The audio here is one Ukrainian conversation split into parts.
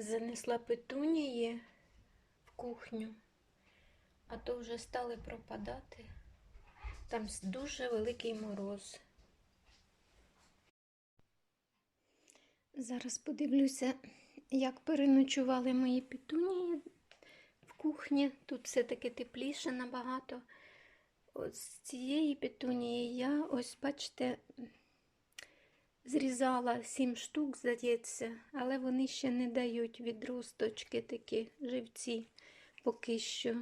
Занесла петунії в кухню, а то вже стали пропадати. Там дуже великий мороз. Зараз подивлюся, як переночували мої петунії в кухні. Тут все-таки тепліше набагато. От з цієї петунії я, ось бачите, зрізала сім штук, здається, але вони ще не дають відросточки такі живці поки що.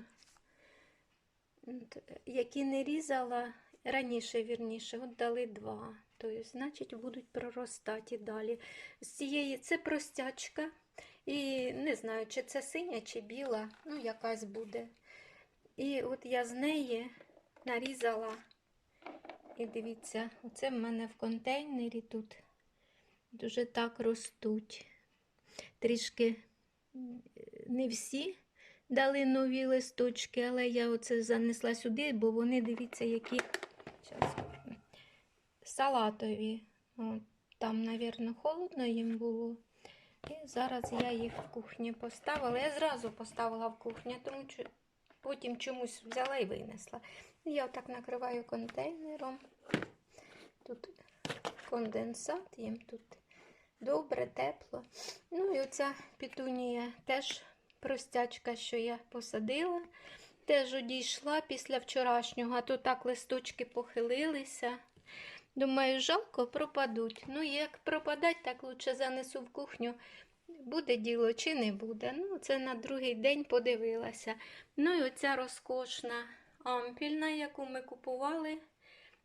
Які не різала раніше, вірніше, от дали два. Тобто, значить, будуть проростати далі. З цієї це простячка. І не знаю, чи це синя, чи біла, ну, якась буде. І от я з неї нарізала. І дивіться, оце в мене в контейнері тут дуже так ростуть. Трішки не всі дали нові листочки, але я оце занесла сюди, бо вони, дивіться, які Щас. салатові. От, там, мабуть, холодно їм було. І зараз я їх в кухні поставила. Я зразу поставила в кухню, тому що потім чомусь взяла і винесла. Я отак накриваю контейнером. Тут конденсат, їм тут добре, тепло. Ну і оця петунія теж простячка, що я посадила. Теж одійшла після вчорашнього, а то так листочки похилилися. Думаю, жалко, пропадуть. Ну, як пропадать, так лучше занесу в кухню. Буде діло чи не буде. Ну, це на другий день подивилася. Ну і оця розкошна ампільна, яку ми купували.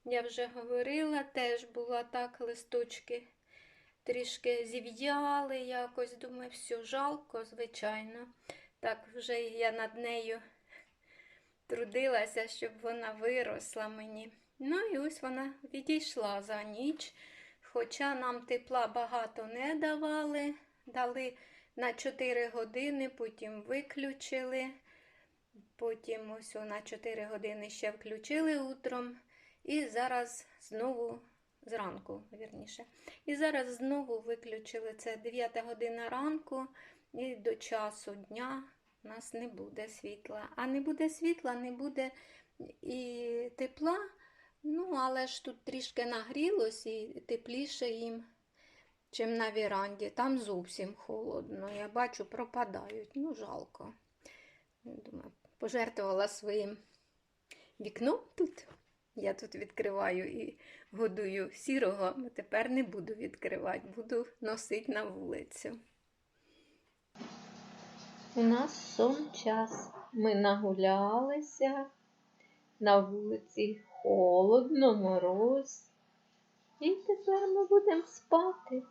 Я вже говорила, теж була так, листочки трішки зів'яли якось. Думаю, все, жалко, звичайно. Так, вже я над нею трудилася, щоб вона виросла мені. Ну і ось вона відійшла за ніч. Хоча нам тепла багато не давали, дали на 4 години, потім виключили. Потім ось на 4 години ще включили утром. І зараз знову зранку, вірніше. І зараз знову виключили це 9 година ранку, і до часу дня у нас не буде світла. А не буде світла, не буде і тепла. Ну, але ж тут трішки нагрілось і тепліше їм, чим на віранді. Там зовсім холодно. Я бачу, пропадають. Ну, жалко. Думаю, пожертвувала своїм вікном тут. Я тут відкриваю і годую сірого, тепер не буду відкривати, буду носити на вулицю. У нас сон час. Ми нагулялися, на вулиці холодно, мороз. І тепер ми будемо спати.